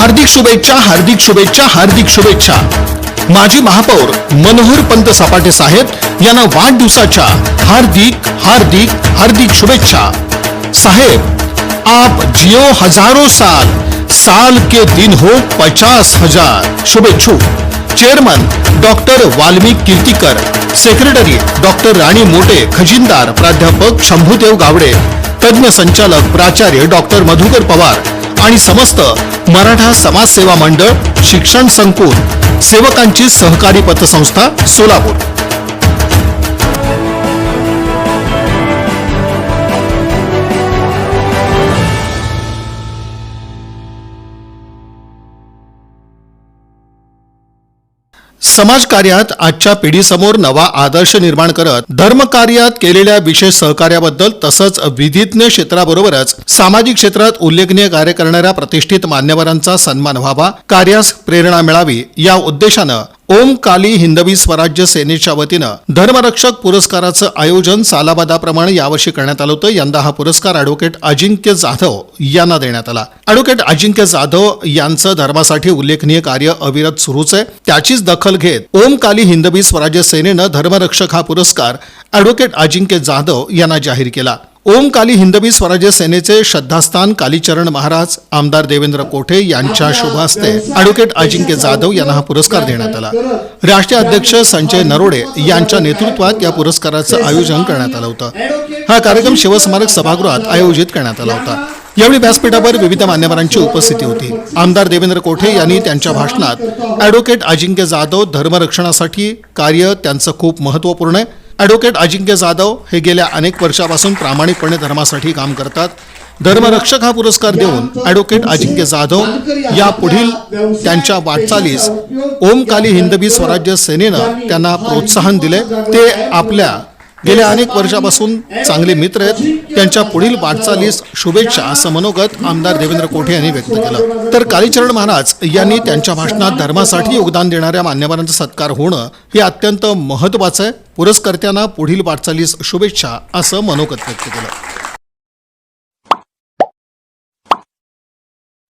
हार्दिक शुभेच्छा हार्दिक शुभेच्छा हार्दिक शुभेच्छा. माजी महापौर मनोहर पंत सपाटे साहेब यांना वाढदिवसाच्या हार्दिक हार्दिक हार्दिक शुभेच्छा. साहेब आप जियो हजारो साल साल के दिन हो पचास हजार. शुभेच्छू. Chairman doctor Valmik Kirtikar secretary doctor Rani Mote खजिनदार प्राध्यापक शंभूदेव गावडे तज्ज्ञ संचालक प्राचार्य डॉक्टर मधुकर पवार आणि समस्त मराठा समाजसेवा मंडळ शिक्षण संकुल सेवकांची सहकारी पतसंस्था सोलापूर. समाजकार्यात आजच्या पिढीसमोर नवा आदर्श निर्माण करत धर्मकार्यात केलेल्या विशेष सहकार्याबद्दल तसंच विधिज्ञ क्षेत्राबरोबरच सामाजिक क्षेत्रात उल्लेखनीय कार्य करणाऱ्या प्रतिष्ठित मान्यवरांचा सन्मान व्हावा कार्यास प्रेरणा मिळावी या उद्देशानं ओम काली हिंदवी स्वराज्य सेनेच्या वतीनं धर्मरक्षक पुरस्काराचं आयोजन सालाबादाप्रमाणे यावर्षी करण्यात आलं होतं. यंदा हा पुरस्कार अॅडव्होकेट अजिंक्य जाधव यांना देण्यात आला. अॅडव्होकेट अजिंक्य जाधव यांचं धर्मासाठी उल्लेखनीय कार्य अविरत सुरूच आहे. त्याचीच दखल घेत ओम काली हिंदवी स्वराज्य सेनेनं धर्मरक्षक हा पुरस्कार अॅडव्होकेट अजिंक्य जाधव यांना जाहीर केला. ओम काली हिंदवी स्वराज्य सेनेचे श्रद्धास्थान कालीचरण महाराज आमदार देवेंद्र कोठे यांच्या शुभ हस्ते अॅडव्होकेट अजिंक्य जाधव यांना हा पुरस्कार देण्यात आला. राष्ट्रीय अध्यक्ष संजय नरोडे यांच्या नेतृत्वात या पुरस्काराचं आयोजन करण्यात आलं होतं. हा कार्यक्रम शिवस्मारक सभागृहात आयोजित करण्यात आला होता. यावेळी व्यासपीठावर विविध मान्यवरांची उपस्थिती होती. आमदार देवेंद्र कोठे यांनी त्यांच्या भाषणात अॅडव्होकेट अजिंक्य जाधव धर्मरक्षणासाठी कार्य त्यांचं खूप महत्त्वपूर्ण आहे. ॲडव्होकेट अजिंक्य जाधव हे गेल्या अनेक वर्षापासून प्रामाणिकपणे धर्मासाठी काम करतात. धर्मरक्षक हा पुरस्कार देऊन ॲडव्होकेट अजिंक्य जाधव या पुढील त्यांच्या वाटचालीस ओमकाली हिंदवी स्वराज्य सेनेनं त्यांना प्रोत्साहन दिले. ते आपल्या गेल्या अनेक वर्षापासून चांगले मित्र आहेत. त्यांच्या पुढील वाटचालीस शुभेच्छा असं मनोगत आमदार देवेंद्र कोठे यांनी व्यक्त केलं. तर कालीचरण महाराज यांनी त्यांच्या भाषणात धर्मासाठी योगदान देणाऱ्या मान्यवरांचा सत्कार होणं हे अत्यंत महत्वाचं आहे. पुरस्कर्त्यांना पुढील वाटचालीस शुभेच्छा असं मनोगत व्यक्त केलं.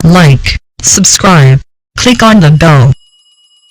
Like subscribe click on the bell